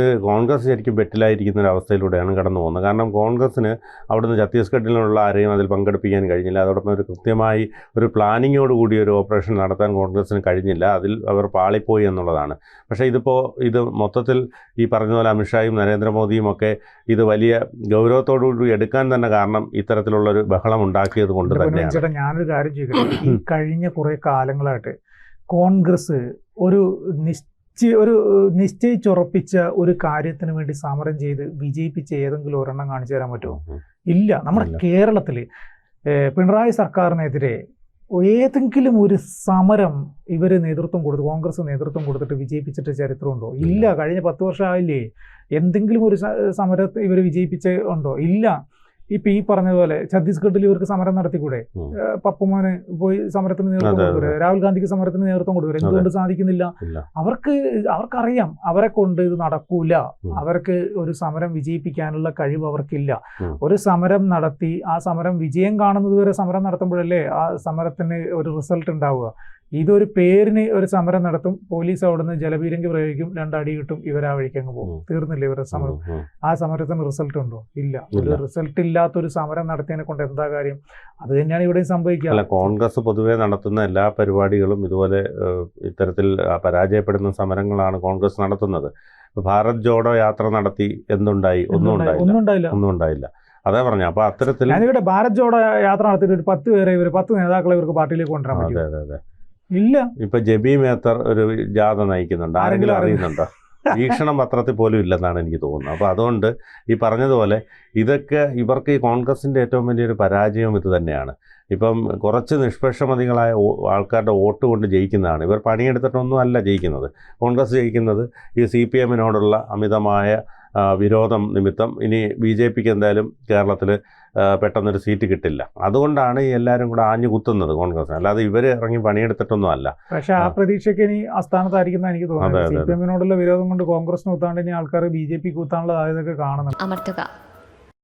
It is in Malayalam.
കോൺഗ്രസ് ശരിക്കും ബെറ്റിലായിരിക്കുന്ന ഒരു അവസ്ഥയിലൂടെയാണ് കടന്നു പോകുന്നത്. കാരണം കോൺഗ്രസ്സിന് അവിടുന്ന് ഛത്തീസ്ഗഡിലുള്ള ആരെയും അതിൽ പങ്കെടുപ്പിക്കാൻ കഴിഞ്ഞില്ല. അതോടൊപ്പം ഒരു കൃത്യമായി ഒരു പ്ലാനിങ്ങോട് കൂടി ഒരു ഓപ്പറേഷൻ നടത്താൻ കോൺഗ്രസ്സിന് കഴിഞ്ഞില്ല. അതിൽ അവർ പാളിപ്പോയി എന്നുള്ളതാണ്. പക്ഷേ ഇതിപ്പോൾ ഇത് മൊത്തത്തിൽ ഈ പറഞ്ഞ അമിത്ഷായും നരേന്ദ്രമോദിയും ഒക്കെ ഇത് വലിയ ഗൗരവത്തോടുകൂടി എടുക്കാൻ തന്നെ കാരണം ഇത്തരത്തിലുള്ളൊരു ബഹളം ഉണ്ടാക്കിയത് കൊണ്ട് തന്നെയാണ്. ചേട്ടാ ഞാനൊരു കാര്യം ചോദിക്കട്ടെ? കഴിഞ്ഞ കുറേ കാലങ്ങളായിട്ട് കോൺഗ്രസ് ഒരു നിശ്ചയ ഒരു നിശ്ചയിച്ചുറപ്പിച്ച ഒരു കാര്യത്തിന് വേണ്ടി സമരം ചെയ്ത് വിജയിപ്പിച്ച ഏതെങ്കിലും ഒരെണ്ണം കാണിച്ചു തരാൻ പറ്റുമോ? ഇല്ല. നമ്മുടെ. കേരളത്തിൽ പിണറായി സർക്കാരിനെതിരെ ഏതെങ്കിലും ഒരു സമരം ഇവർ നേതൃത്വം കൊടുത്ത് കോൺഗ്രസ് നേതൃത്വം കൊടുത്തിട്ട് വിജയിപ്പിച്ചിട്ട് ചരിത്രമുണ്ടോ? ഇല്ല. കഴിഞ്ഞ പത്ത് വർഷം ആയില്ലേ എന്തെങ്കിലും ഒരു സമരത്തെ ഇവർ വിജയിപ്പിച്ച ഉണ്ടോ? ഇല്ല. ഇപ്പൊ ഈ പറഞ്ഞതുപോലെ ഛത്തീസ്ഗഡിൽ ഇവർക്ക് സമരം നടത്തിക്കൂടെ? പപ്പുമോന് പോയി സമരത്തിന് നേതൃത്വം അതെ, രാഹുൽ ഗാന്ധിക്ക് സമരത്തിന് നേതൃത്വം കൊടുത്തൂടെ എന്തുകൊണ്ട് സാധിക്കുന്നില്ല? അവർക്ക് അവർക്കറിയാം അവരെ കൊണ്ട് ഇത് നടക്കൂല. അവർക്ക് ഒരു സമരം വിജയിപ്പിക്കാനുള്ള കഴിവ് അവർക്കില്ല. ഒരു സമരം നടത്തി ആ സമരം വിജയം കാണുന്നത് വരെ സമരം നടത്തുമ്പോഴല്ലേ ആ സമരത്തിന് ഒരു റിസൾട്ട് ഉണ്ടാവുക? ഇതൊരു പേരിന് ഒരു സമരം നടത്തും പോലീസ് അവിടുന്ന് ജലപീരങ്കി പ്രയോഗിക്കും രണ്ടടി കിട്ടും ഇവർ ആ വഴിക്ക് അങ്ങ് പോകും. തീർന്നില്ല ഇവരുടെ സമരം. ആ സമരത്തിന് റിസൾട്ട് ഉണ്ടോ? ഇല്ല. ഒരു റിസൾട്ട് ഇല്ലാത്തൊരു സമരം നടത്തിയതിനെ കൊണ്ട് എന്താ കാര്യം? അത് തന്നെയാണ് ഇവിടെ സംഭവിക്കുക. അല്ല കോൺഗ്രസ് പൊതുവെ നടത്തുന്ന എല്ലാ പരിപാടികളും ഇതുപോലെ ഇത്തരത്തിൽ പരാജയപ്പെടുന്ന സമരങ്ങളാണ് കോൺഗ്രസ് നടത്തുന്നത്. ഭാരത് ജോഡോ യാത്ര നടത്തി എന്തുണ്ടായി? ഒന്നും ഒന്നും ഉണ്ടായില്ല. ഉണ്ടായി- ഒന്നും ഉണ്ടായില്ല. അതാ പറഞ്ഞു അപ്പൊ അത്തരത്തിൽ ഞാനിവിടെ ഭാരത് ജോഡോ യാത്ര നടത്തിയിട്ട് ഒരു പത്ത് പേരെ ഇവർ പത്ത് നേതാക്കളെ ഇവർക്ക് പാർട്ടിയിലേക്ക് കൊണ്ടുവരാൻ അതെ അതെ അതെ. ഇല്ല. ഇപ്പൊ ജബി മേത്തർ ഒരു ജാഥ നയിക്കുന്നുണ്ട്. ആരെങ്കിലും അറിയുന്നുണ്ടോ? വീക്ഷണം പത്രത്തിൽ പോലും ഇല്ലെന്നാണ് എനിക്ക് തോന്നുന്നത്. അപ്പോൾ അതുകൊണ്ട് ഈ പറഞ്ഞതുപോലെ ഇതൊക്കെ ഇവർക്ക് ഈ കോൺഗ്രസിന്റെ ഏറ്റവും വലിയൊരു പരാജയം ഇത് തന്നെയാണ്. ഇപ്പം കുറച്ച് നിഷ്പക്ഷമതികളായ ആൾക്കാരുടെ വോട്ട് കൊണ്ട് ജയിക്കുന്നതാണ്. ഇവർ പണിയെടുത്തിട്ടൊന്നും അല്ല ജയിക്കുന്നത്. കോൺഗ്രസ് ജയിക്കുന്നത് ഈ സി പി എമ്മിനോടുള്ള അമിതമായ വിരോധം നിമിത്തം ഇനി ബി ജെ പിക്ക് എന്തായാലും കേരളത്തിൽ പെട്ടെന്നൊരു സീറ്റ് കിട്ടില്ല. അതുകൊണ്ടാണ് ഈ എല്ലാവരും കൂടെ ആഞ്ഞു കുത്തുന്നത് കോൺഗ്രസ് അല്ലാതെ ഇവർ ഇറങ്ങി പണിയെടുത്തിട്ടൊന്നും അല്ല പക്ഷെ ആ. പ്രതീക്ഷയ്ക്ക് ഇനി അസ്ഥാനത്തായിരിക്കുന്ന എനിക്ക് തോന്നുന്നു തോന്നുന്നത്. അതെ, സി പി എമ്മിനോടുള്ള വിരോധം കൊണ്ട് കോൺഗ്രസ് കുത്താണ്ട് ഇനി ആൾക്കാർ ബി ജെ പി കുത്താനുള്ള സാധ്യതയൊക്കെ കാണുന്നുണ്ട്. അമർത്തുക.